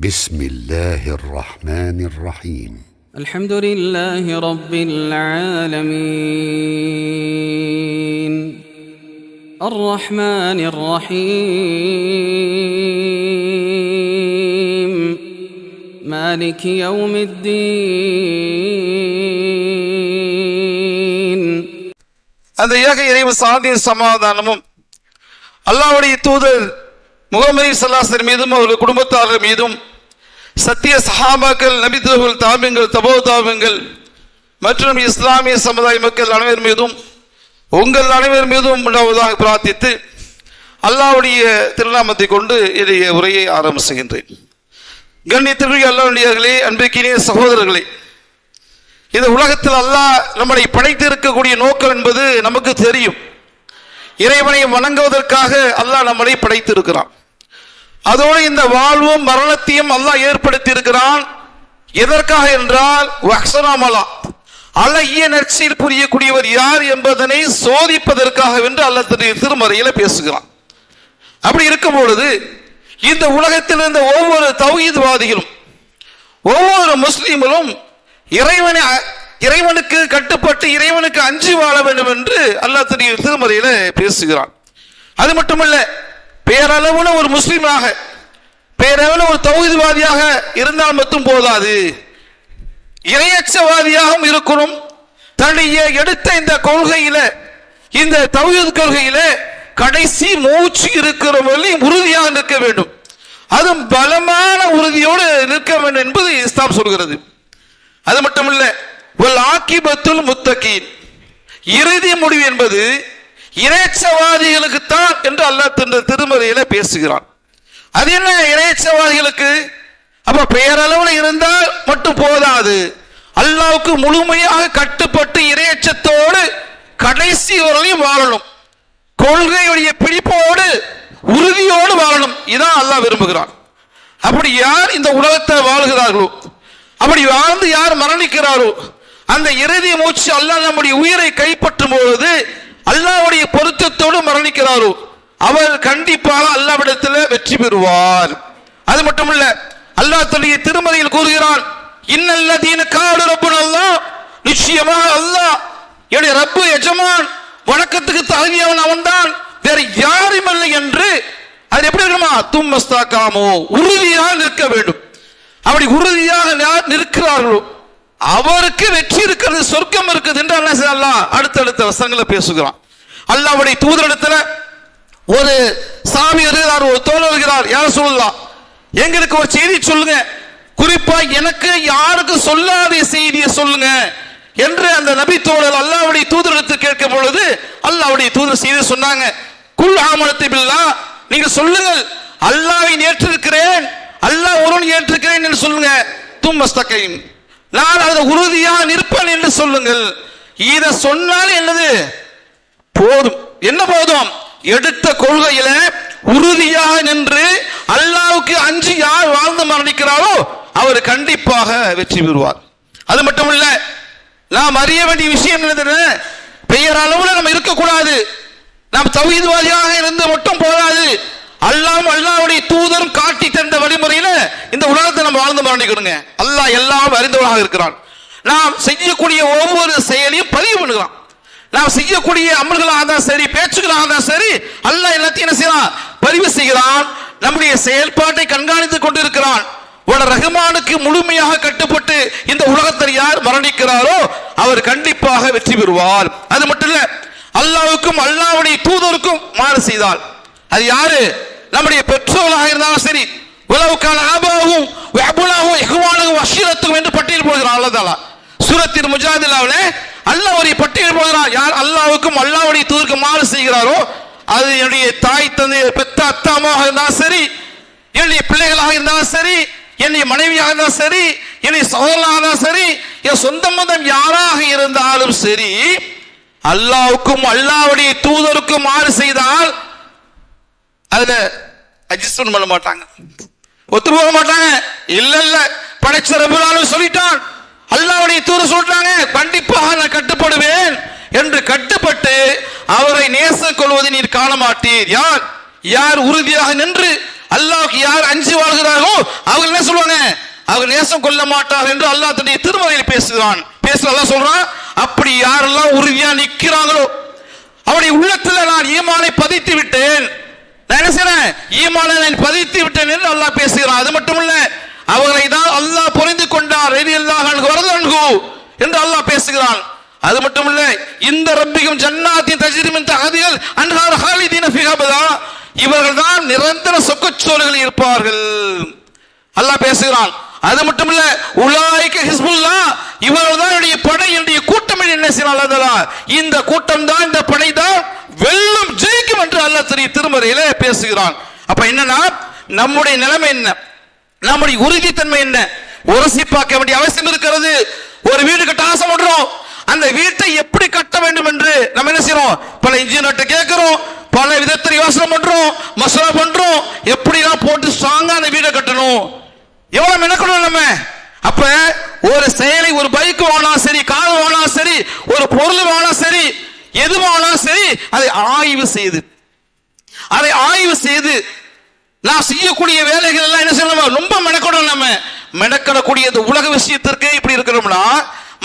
بسم الله الرحمن الرحيم الحمد لله رب العالمين الرحمن الرحيم مالك يوم الدين அந்த ஏக இறைவன் சாந்தியும் சமாதானமும் அல்லாஹ்வுடைய தூதர் முகமது சல்லாசர் மீதும் அவர்கள் குடும்பத்தார்கள் மீதும் சத்திய சஹாபாக்கள் நபித்துவர்கள் தாபியங்கள் தபோ தாபியங்கள் மற்றும் இஸ்லாமிய சமுதாய மக்கள் அனைவர் மீதும் உங்கள் அனைவர் மீதும் உண்டாவதாக பிரார்த்தித்து அல்லாவுடைய திருநாமத்தை கொண்டு என்னுடைய உரையை ஆரம்பிச்சுகின்றேன் கண்ணியத்திற்கு அல்லாவுடையர்களே அன்பிற்கினிய சகோதரர்களே இந்த உலகத்தில் அல்லாஹ் நம்மளை படைத்திருக்கக்கூடிய நோக்கம் என்பது நமக்கு தெரியும். இறைவனை வணங்குவதற்காக அல்லாஹ் நம்மளை படைத்திருக்கிறான். அதோடு இந்த வாழ்வும் மரணத்தையும் அல்லாஹ் ஏற்படுத்தி இருக்கிறான் எதற்காக என்றால் அக்ஷராமலா அழகிய நற்சீர் புரியக்கூடியவர் யார் என்பதனை சோதிப்பதற்காக என்று அல்ல தன்னுடைய பேசுகிறான். அப்படி இருக்கும் பொழுது இந்த உலகத்தில் இருந்த ஒவ்வொரு தௌஹீத்வாதிகளும் ஒவ்வொரு முஸ்லீம்களும் இறைவனை இறைவனுக்கு கட்டுப்பட்டு இறைவனுக்கு அஞ்சி வாழ வேண்டும் என்று அல்லாஹ் திருமறையில் பேசுகிறான். அது மட்டுமல்ல பேரளவுல ஒரு முஸ்லீமாக பேரளவுல ஒரு தௌஹீத்வாதியாக இருந்தால் மட்டும் போதாது. இரையச்சவாதியாகவும் இருக்கணும். தன்னுடைய எடுத்த இந்த கொள்கையில இந்த தௌஹீத் கொள்கையில கடைசி மூச்சு இருக்கிற வழி உறுதியாக நிற்க வேண்டும். அதுவும் பலமான உறுதியோடு நிற்க வேண்டும் என்பது இஸ்லாம் சொல்கிறது. அது மட்டுமல்ல ஒரு ஆக்கிபத்துல் முத்தகீன். இறுதி முடிவு என்பது இறைச்சவாதிகளுக்கு தான் என்று அல்லாஹ் தன் திருமறையில பேசுகிறான். அது என்ன? இறைச்சவாதிகளுக்கு அப்ப பெயரளவில் இருந்தால் மட்டும் போதாது. அல்லாவுக்கு முழுமையாக கட்டுப்பட்டு இறையச்சத்தோடு கடைசி வரையும் வாழணும். கொள்கையுடைய பிடிப்போடு உறுதியோடு வாழணும். இதான் அல்லாஹ் விரும்புகிறான். அப்படி யார் இந்த உலகத்தை வாழ்கிறார்களோ அப்படி வாழ்ந்து யார் மரணிக்கிறாரோ அந்த இறுதி மூச்சு அல்லாஹ் நம்முடைய உயிரை கைப்பற்றும் பொழுது அல்லாவுடைய பொருத்தத்தோடு மரணிக்கிறாரோ அவர் கண்டிப்பாக அல்லாவிடத்தில் வெற்றி பெறுவார். அது மட்டுமல்ல அல்லாஹ் தன்னுடைய திருமறையில் கூறுகிறான் இன்னல்ல தீன காடு ரப்பு அல்லாஹ் நிச்சயமாக அல்லாஹ் என்னுடைய ரப்பு எஜமான் வணக்கத்துக்கு தகுதியவன் அவன்தான் வேற யாரும் இல்லை என்று அது எப்படி இருக்குமா? தும்மஸ்தாக்காமோ உறுதியாக நிற்க வேண்டும். அப்படி உறுதியாக நிற்கிறார்களோ அவருக்கு வெற்றி இருக்கிறது சொர்க்கம் இருக்குது என்று அல்ல செய்யலாம் அடுத்தடுத்த வசங்களை பேசுகிறான். அல்லாவுடைய தூதரிடத்துல ஒரு சாமி வருகிறார் ஒரு தோல் வருகிறார் யார் சொல்லலாம் எங்களுக்கு ஒரு செய்தி சொல்லுங்க. குறிப்பா எனக்கு யாருக்கு சொல்லாத செய்தியை சொல்லுங்க. என்று அந்த நபி தோழர் அல்லாவுடைய தூதரிடத்தில் கேட்கும் பொழுது அல்லாவுடைய தூதர் செய்தி சொன்னாங்க. குல் ஆமணத்தை பில்லா நீங்க சொல்லுங்கள். அல்லாவை ஏற்றிருக்கிறேன். அல்லாஹ் ஒருவன் ஏற்றிருக்கிறேன் என்று சொல்லுங்க. தும்மஸ்தகையும் நான் அதை உறுதியாக நிற்பேன் என்று சொல்லுங்கள். இதை சொன்னால் என்னது? போதும். என்ன போதும்? எடுத்த கொள்கையில உறுதியாக நின்று அல்லாவுக்கு அஞ்சு யார் வாழ்ந்து மரணிக்கிறாரோ அவர் கண்டிப்பாக வெற்றி பெறுவார். அது மட்டும் இல்ல நாம் அறிய வேண்டிய விஷயம் என்னது பெயர் அளவுல நம்ம இருக்கக்கூடாது. நாம் தவிதுவாதியாக இருந்து மட்டும் போதாது அல்லாம் அல்லாவுடைய தூதரும் காட்டி தந்த வழிமுறையில இந்த உலகத்தை நம்ம வாழ்ந்து மரணிக்கணுங்க. அல்லாஹ் எல்லாம் அறிந்தவராக இருக்கிறான். நாம் செய்யக்கூடிய ஒவ்வொரு செயலையும் பதிவு பண்ணுகிறான். நாம் செய்யக்கூடிய அமல்களாக இருந்தாலும் சரி பேச்சுகளாக இருந்தாலும் சரி அல்லாஹ் எல்லாத்தையும் என்ன செய்யலாம் பதிவு செய்கிறான். நம்முடைய செயல்பாட்டை கண்காணித்துக் கொண்டிருக்கிறான். உட ரஹ்மானுக்கு முழுமையாக கட்டுப்பட்டு இந்த உலகத்தில் யார் மரணிக்கிறாரோ அவர் கண்டிப்பாக வெற்றி பெறுவார். அது மட்டும் இல்ல அல்லாவுக்கும் அல்லாவுடைய தூதருக்கும் மாறு செய்தால். அது யாரு? நம்முடைய பெற்றோர்களாக இருந்தாலும் சரி உலவுக்கான ஆபாவும் வெபுலாவும் எகுவானும் வஷீரத்துக்கும் என்று பட்டியல் போகிறான் அல்லதாலா சூரத்தின் முஜாதில்லாவில் அல்லாஹ் ஒரு பட்டியல் போகிறான் யார் அல்லாவுக்கும் அல்லாவுடைய தூதருக்கு மாறு செய்கிறாரோ அது என்னுடைய தாய் தந்தை பெத்த அத்தாமாக இருந்தாலும் சரி என்னுடைய பிள்ளைகளாக இருந்தாலும் சரி என்னுடைய மனைவியாக இருந்தாலும் சரி என்னுடைய சகோதரனாக இருந்தாலும் சரி என் சொந்த மதம் யாராக இருந்தாலும் சரி அல்லாவுக்கும் அல்லாவுடைய தூதருக்கும் மாறு செய்தால் அதுல அட்ஜஸ்ட்மெண்ட் பண்ண மாட்டாங்க. ஒத்து போக மாட்டாங்க. இல்ல இல்ல. படைச்ச ரபுலாலும் சொல்லிட்டான். அல்லாவுடைய தூர சொல்றாங்க கண்டிப்பாக நான் கட்டுப்படுவேன் என்று கட்டுப்பட்டு அவரை நேசம் கொள்வதை நீர் காண மாட்டீர் யார்? யார் உறுதியாக நின்று அல்லாவுக்கு யார் அஞ்சு வாழ்கிறார்களோ அவங்க என்ன சொல்லுவாங்க? அவர் நேசம் கொள்ள மாட்டார் என்று அல்லாஹ் தன்னுடைய திருமறையில் பேசுகிறான். பேசுறதா சொல்றான் அப்படி யாரெல்லாம் உறுதியா நிற்கிறாங்களோ அவருடைய உள்ளத்துல நான் ஈமானை பதித்து விட்டேன். நான் என்ன செய்றேன்? ஈமானை பதித்து விட்டேன் என்று அல்லாஹ் பேசுகிறான். அது மட்டும் இல்ல அவர்களை தான் அல்லாஹ் புரிந்து கொண்டார். ரெடி அல்லாஹ் என்று அல்லாஹ் பேசுகிறான். அது மட்டுமல்ல இந்த ரப்பிக்கும் ஜன்னாத்தின் தஜிரிமின் தகதிகள் அன்றார் ஹாலிதீன ஃபிஹபதா இவர்கள் தான் நிரந்தர சொக்கச்சோறுகளில் இருப்பார்கள். அல்லாஹ் பேசுகிறான். அது மட்டும் இல்ல உலாய்க்க ஹிஸ்புல்லா இவர்கள் தான் என்னுடைய படை என்னுடைய கூட்டம் என்ன செய்யலாம் இந்த கூட்டம் தான் இந்த படை தான் அல்லாஹ் பேசுகிறான். அப்ப என்னன்னா நம்முடைய நிலைமை என்ன? நம்முடைய உறுதித்தன்மை என்ன? உரசி பார்க்க வேண்டிய அவசியம் இருக்கிறது. ஒரு வீடு கட்ட ஆசை பண்றோம் அந்த வீட்டை எப்படி கட்ட வேண்டும் என்று நம்ம என்ன செய்யறோம்? பல இன்ஜினியர்கிட்ட கேட்கிறோம். பல விதத்தில் யோசனை பண்றோம். மசாலா பண்றோம். எப்படிலாம் போட்டு ஸ்ட்ராங்கா அந்த வீடை கட்டணும்? எவ்வளவு மெனக்கணும் நம்ம? அப்ப ஒரு செயலை ஒரு பைக் வாங்கினா சரி கார் வாங்கினா சரி ஒரு பொருள் வாங்கினா சரி எது வாங்கினா சரி அதை ஆய்வு செய்து அதை ஆய்வு செய்து நான் செய்யக்கூடிய வேலைகள் எல்லாம் என்ன செய்யணும்? ரொம்ப மெனக்கணும் நம்ம. மெனக்கடக்கூடிய இந்த உலக விஷயத்திற்கு இப்படி இருக்கிறோம்னா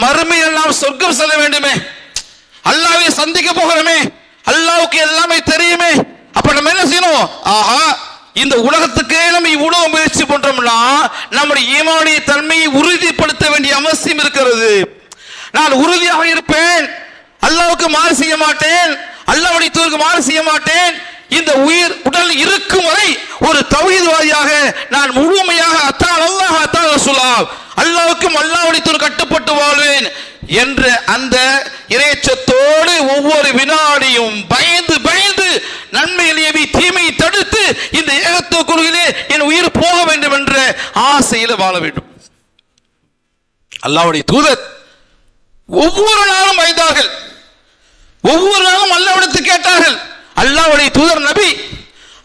மறுமையில் நாம் சொர்க்கம் செல்ல வேண்டுமே. அல்லாவை சந்திக்க போகிறோமே. அல்லாவுக்கு எல்லாமே தெரியுமே. அப்ப நம்ம என்ன செய்யணும்? ஆஹா இந்த உலகத்துக்கே நம்ம இவ்வளவு முயற்சி பண்றோம்னா நம்முடைய ஈமானுடைய தன்மையை உறுதிப்படுத்த வேண்டிய அவசியம் இருக்கிறது. நான் உறுதியாக இருப்பேன். அல்லாவுக்கு மாறு செய்ய மாட்டேன். அல்லாவுடைய தூருக்கு மாறு செய்ய மாட்டேன். இந்த உயிர் உடல் இருக்கும் வரை ஒரு தௌஹீத்வாதியாக நான் முழுமையாக அத்தால் அல்லாஹ் அத்தால் ரசூலா அல்லாவுக்கும் அல்லாவுடைய கட்டுப்பட்டு வாழ்வேன் என்ற அந்த இறைச்சத்தோடு ஒவ்வொரு வினாடியும் பயந்து பயந்து நன்மையிலேயே ஏவி தீமையை தடுத்து இந்த ஏகத்துவ கொள்கையிலே என் உயிர் போக வேண்டும் என்ற ஆசையில் வாழ வேண்டும். அல்லாவுடைய தூதர் ஒவ்வொரு நாளும் வயதார்கள் ஒவ்வொரு நாளும் அல்லாவிடத்து கேட்டார்கள். அல்லாவுடைய தூதர் நபி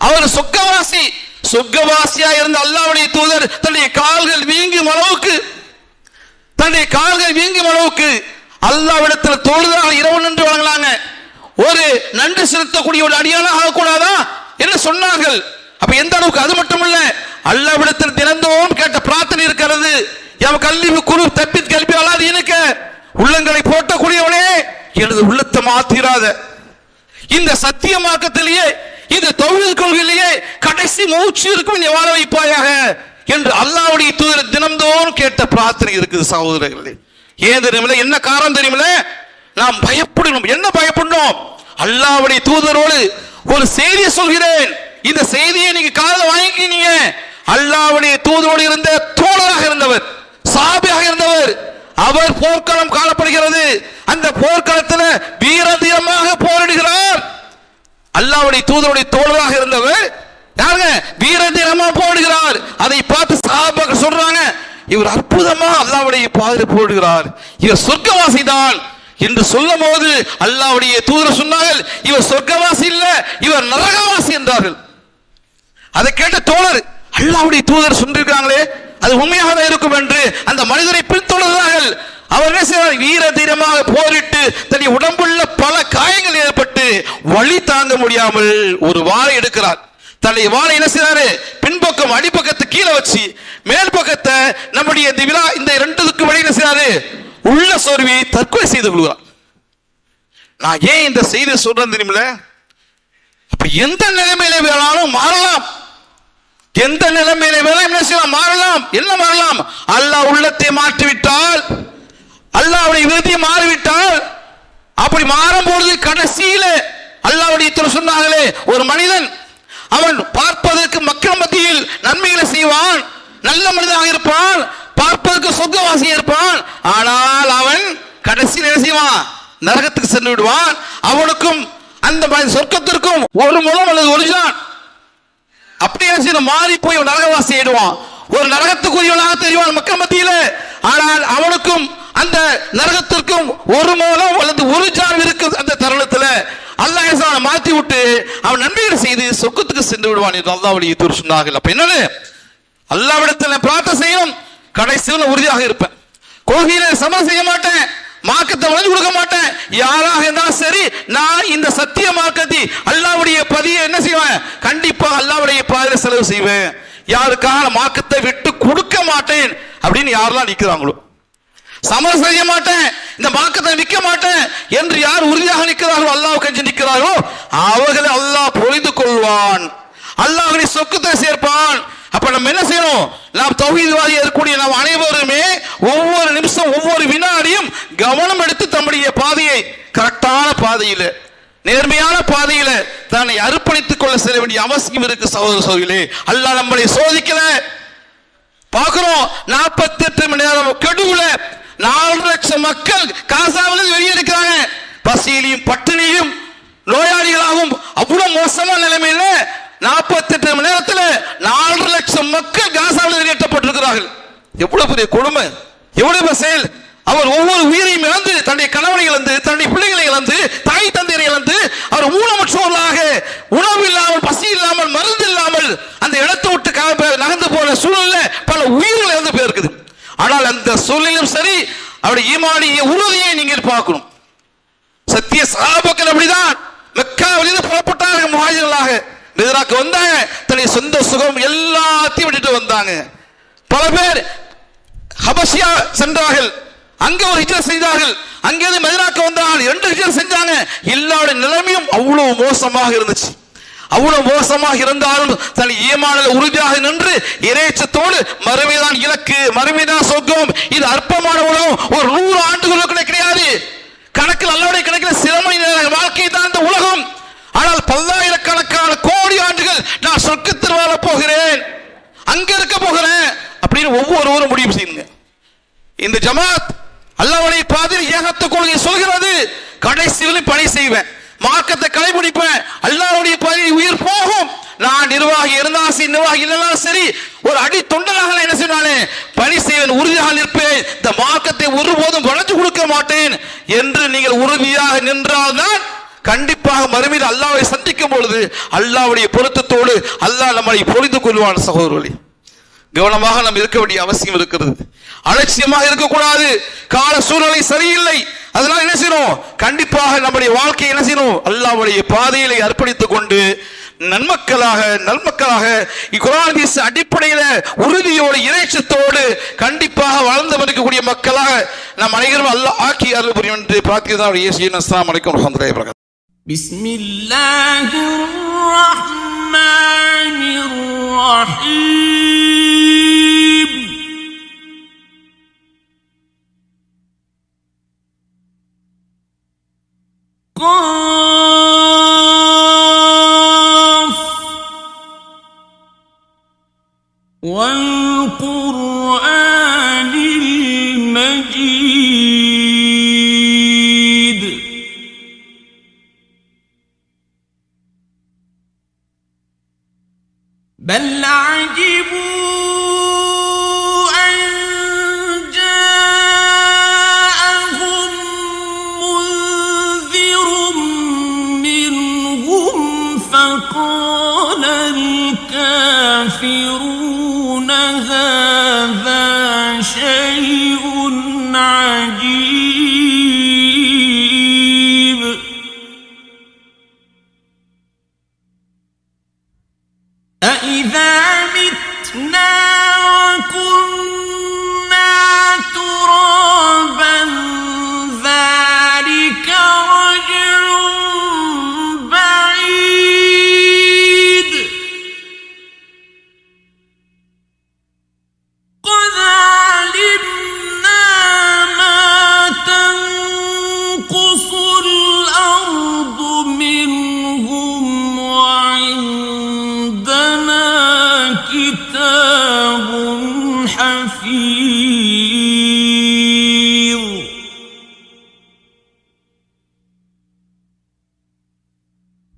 அவர் சொக்கவாசி சொர்க்கவாசியா இருந்த அல்லாவுடைய தூதர் தன்னுடைய கால்கள் வீங்கும் அளவுக்கு தன்னுடைய கால்கள் வீங்கும் அளவுக்கு அல்லாவிடத்தில் தொழுதாக இரவு நின்று வழங்கினாங்க. ஒரு நன்றி செலுத்தக்கூடிய ஒரு அடியானா ஆகக்கூடாதா என்று சொன்னார்கள். அப்ப எந்த அளவுக்கு அது மட்டுமல்ல அல்லாவிடத்தில் தினந்தோம் கேட்ட பிரார்த்தனை இருக்கிறது. என் கல்வி குரு தப்பி கல்வி அல்லாது எனக்கு உள்ளங்களை போட்டக்கூடியவனே எனது உள்ளத்தை மாத்திராத. இந்த சத்தியமாக்கத்திலேயே இந்த தொழில் கொள்கையிலேயே கடைசி மூச்சு இருக்கும் நீ வாழ வைப்பாயாக என்று அல்லாவுடைய தூதர் தினம்தோறும் கேட்ட பிரார்த்தனை இருக்குது சகோதரர்களே. ஏன் தெரியுமில்ல? என்ன காரணம் தெரியுமில்ல? நாம் பயப்படணும். என்ன பயப்படணும்? அல்லாவுடைய தூதரோடு ஒரு செய்தியை சொல்கிறேன். இந்த செய்தியை நீங்க காதல வாங்கிக்கினீங்க. அல்லாவுடைய தூதரோடு இருந்த தோழராக இருந்தவர் சாபியாக இருந்தவர் அவர் போர்க்களம் காணப்படுகிறது. அந்த போர்க்களத்தில் வீரதீரமாக போரிடுகிறார். அல்லாவுடைய தூதருடைய தோழராக இருந்தவர் யாருங்க? வீரதீரமா போடுகிறார் அதை பார்த்து சாபாக்கள் சொல்றாங்க இவர் அற்புதமா அல்லாவுடைய பாதிரி போடுகிறார் இவர் சொர்க்கவாசி தான். என்று சொல்லும் போது அல்லாவுடைய தூதர் சொன்னார்கள் இவர் சொர்க்கவாசி இல்ல இவர் நரகவாசி என்றார்கள். அதை கேட்ட தோழர் அல்லாவுடைய தூதர் சொல்லிருக்காங்களே அது உண்மையாக தான் இருக்கும் என்று அந்த மனிதரை பின்தொடர்ந்தார்கள். அவர் என்ன செய்வார் வீர தீரமாக போரிட்டு தன்னை உடம்புள்ள பல காயங்கள் ஏற்பட்டு வழி தாங்க முடியாமல் ஒரு வாழை எடுக்கிறார். தன்னை வாழை என்ன செய்யறாரு பின்பக்கம் அடிப்பக்கத்தை கீழே வச்சு மேல் பக்கத்தை நம்முடைய இந்த விழா இந்த ரெண்டுக்கு வழி என்ன செய்யறாரு உள்ள சோர்வி தற்கொலை செய்து கொள்கிறார். நான் ஏன் இந்த செய்தி சொல்றேன் தெரியுமில்ல? அப்ப எந்த நிலைமையில வேணாலும் மாறலாம். எந்த நிலைமையில வேலை என்ன செய்யலாம்? மாறலாம். என்ன மாறலாம்? அல்லாஹ் உள்ளத்தை மாற்றிவிட்டால் அல்லாஹ்வுடைய விருதியை மாறிவிட்டால் அப்படி மாறும் பொழுது கடைசியில அல்லாவுடைய சொன்னார்களே ஒரு மனிதன் அவன் பார்ப்பதற்கு மக்கள் மத்தியில் நன்மைகளை செய்வான் நல்ல மனிதனாக இருப்பான் பார்ப்பதற்கு சொர்க்கவாசி இருப்பான் ஆனால் அவன் கடைசியில் செய்வான்? நரகத்துக்கு சென்று விடுவான். அவனுக்கும் அந்த சொர்க்கத்திற்கும் ஒரு முலம் அல்லது ஒரு ஜான். அப்படியே செய்யணும்? மாறி போய் நரகவாசி ஆயிடுவான். ஒரு நரகத்துக்குரியவனாக தெரிவான் மக்கள் மத்தியில. ஆனால் அவனுக்கும் அந்த நரகத்திற்கும் ஒரு மூலம் அல்லது ஒரு ஜான் இருக்கு அந்த தருணத்துல. அல்லாஹ் மாத்தி விட்டு அவன் நன்மைகளை செய்து சொக்கத்துக்கு சென்று விடுவான் என்று அல்லாவுடைய தூர் சொன்னார்கள். அப்ப என்னன்னு? அல்லாவிடத்துல பிரார்த்தனை செய்யணும். கடைசியில் உறுதியாக இருப்பேன். கொள்கையில சமரம் செய்ய மாட்டேன். மார்க்கத்தை வளைஞ்சு கொடுக்க மாட்டேன். யாராக இருந்தாலும் சரி நான் இந்த சத்திய மார்க்கத்தை அல்லாவுடைய பதியை என்ன செய்வேன்? கண்டிப்பா அல்லாவுடைய பாதையில செலவு செய்வேன். யாருக்காக மார்க்கத்தை விட்டு கொடுக்க மாட்டேன் அப்படின்னு யாரெல்லாம் நிற்கிறாங்களோ சமரம் செய்ய மாட்டேன் இந்த மார்க்கத்தை நிற்க மாட்டேன் என்று யார் உறுதியாக நிற்கிறார்களோ அல்லாஹ் கஞ்சி நிற்கிறார்களோ அவர்களை அல்லாஹ் புரிந்து கொள்வான். அல்லாஹ் சொக்கத்தை சேர்ப்பான். அப்ப நம்ம என்ன செய்யணும்? நாம் தௌஹீத்வாதி இருக்கக்கூடிய நாம் அனைவருமே ஒவ்வொரு நிமிஷம் ஒவ்வொரு வினாடியும் கவனம் எடுத்து தம்முடைய பாதையை கரெக்டான பாதையில் நேர்மையான பாதையில தன்னை அர்ப்பணித்துக் கொள்ள செல்ல வேண்டிய அவசியம் இருக்கு சகோதர சோதரிகளே அல்ல நம்மளை சோதிக்கல. பார்க்கிறோம் நாற்பத்தி எட்டு மணி நேரம் கெடுவுல நாலு லட்சம் மக்கள் காசாவில் வெளியே இருக்கிறாங்க. பசியிலையும் பட்டினியும் நோயாளிகளாகவும் அவ்வளவு மோசமான நிலைமையில நாற்பத்தி எட்டு மணி நேரத்தில் நாலு லட்சம் மக்கள் காசாவில் வெளியேற்றப்பட்டிருக்கிறார்கள். எவ்வளவு பெரிய கொடுமை எவ்வளவு செயல். அவர் ஒவ்வொரு உயிரையும் இழந்து தன்னுடைய கணவனை இழந்து தன்னுடைய பிள்ளைகளை இழந்து தாய் தந்தையை இழந்து அவர் ஊனமற்றவர்களாக உணவு இல்லாமல் பசி இல்லாமல் மருந்து இல்லாமல் அந்த இடத்தை விட்டு நகர்ந்து போன சூழல்ல பல உயிர்கள் இழந்து போயிருக்குது. ஆனால் அந்த சூழ்நிலையும் சரி அவருடைய ஈமானிய உறுதியை நீங்கள் பார்க்கணும். சத்திய சகாபக்கள் அப்படிதான். மெக்காவிலிருந்து புறப்பட்டார்கள் முஹாஜிர்களாக. எதிராக வந்தாங்க. தன்னுடைய சொந்த சுகம் எல்லாத்தையும் விட்டுட்டு வந்தாங்க. பல பேர் ஹபசியா சென்றார்கள். அங்கே ஒரு ஹிஜர் செய்தார்கள் அங்கேருந்து மதினாக்கு வந்தார்கள் இரண்டு ஹிஜர் செஞ்சாங்க. எல்லாருடைய நிலைமையும் அவ்வளவு மோசமாக இருந்துச்சு. அவ்வளவு மோசமாக இருந்தாலும் தன் ஈமானில் உறுதியாக நின்று இறைச்சத்தோடு மறுமைதான் இலக்கு மறுமைதான் சொர்க்கம் இது அற்பமான உலகம். ஒரு நூறு ஆண்டுகளுக்கு கிடையாது. கணக்கில் அல்லாவுடைய கணக்கில் சிரம வாழ்க்கை தான் இந்த உலகம். ஆனால் பல்லாயிரக்கணக்கான கோடி ஆண்டுகள் நான் சொர்க்கத்தில் வாழ போகிறேன். அங்க இருக்க போகிறேன். அப்படின்னு ஒவ்வொருவரும் முடிவு செய்யுங்க. இந்த ஜமாத் அல்லாவுடைய பாதையில் ஏகத்த கொள்கை சொல்கிறது. கடைசியிலும் பணி செய்வேன். மார்க்கத்தை கடைபிடிப்பேன். அல்லாவுடைய பாதையில் உயிர் போகும். நான் நிர்வாகி இருந்தாலும் சரி நிர்வாகி இல்லைனாலும் சரி ஒரு அடி தொண்டனாக என்ன செய்வானே பணி செய்வேன் உறுதியாக நிற்பேன். இந்த மார்க்கத்தை ஒருபோதும் வளைஞ்சு கொடுக்க மாட்டேன் என்று நீங்கள் உறுதியாக நின்றால்தான் கண்டிப்பாக மறுமையில் அல்லாவை சந்திக்கும் பொழுது அல்லாவுடைய பொருத்தத்தோடு அல்லாஹ் நம்மளை பொழிந்து கொள்வான் சகோதரர்களே. கவனமாக நாம் இருக்க வேண்டிய அவசியம் இருக்கிறது. அலட்சியமாக இருக்கக்கூடாது. கால சூழ்நிலை சரியில்லை. அதனால என்ன செய்யணும்? கண்டிப்பாக நம்முடைய வாழ்க்கையை என்ன செய்யணும்? அல்லாவுடைய பாதையிலே அர்ப்பணித்துக் கொண்டு நன்மக்களாக நன்மக்களாக குரானிஸ் அடிப்படையில உறுதியோடு இறைச்சத்தோடு கண்டிப்பாக வளர்ந்து வந்திருக்கக்கூடிய மக்களாக நம் அனைவரும் அல்ல ஆக்கி அருள் புரியும் என்று பிரார்த்திதான் அஸ்லாம் வலைக்கம் வரமத்துல்லாஹி வரகாத் பிஸ்மில்லாஹிர் قاف you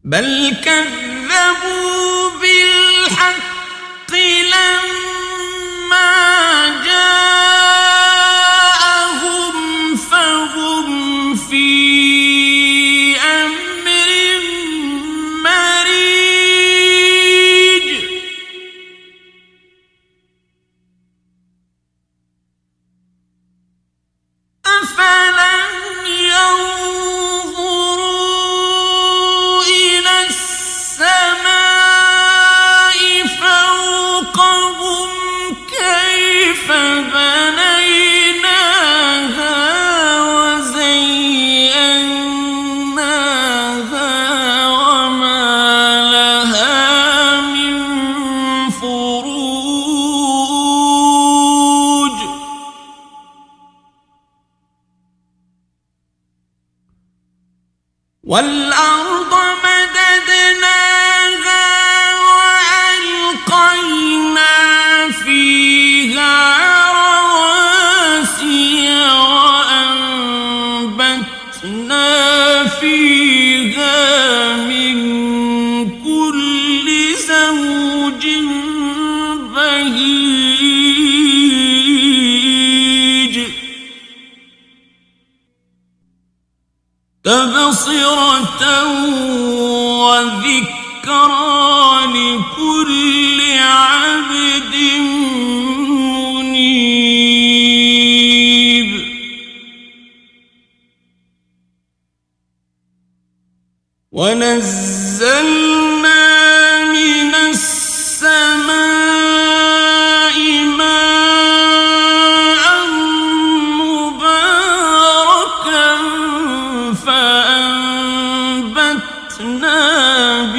بل كذبوا بالحق لما وذكرى لكل عبد منيب. ونزلنا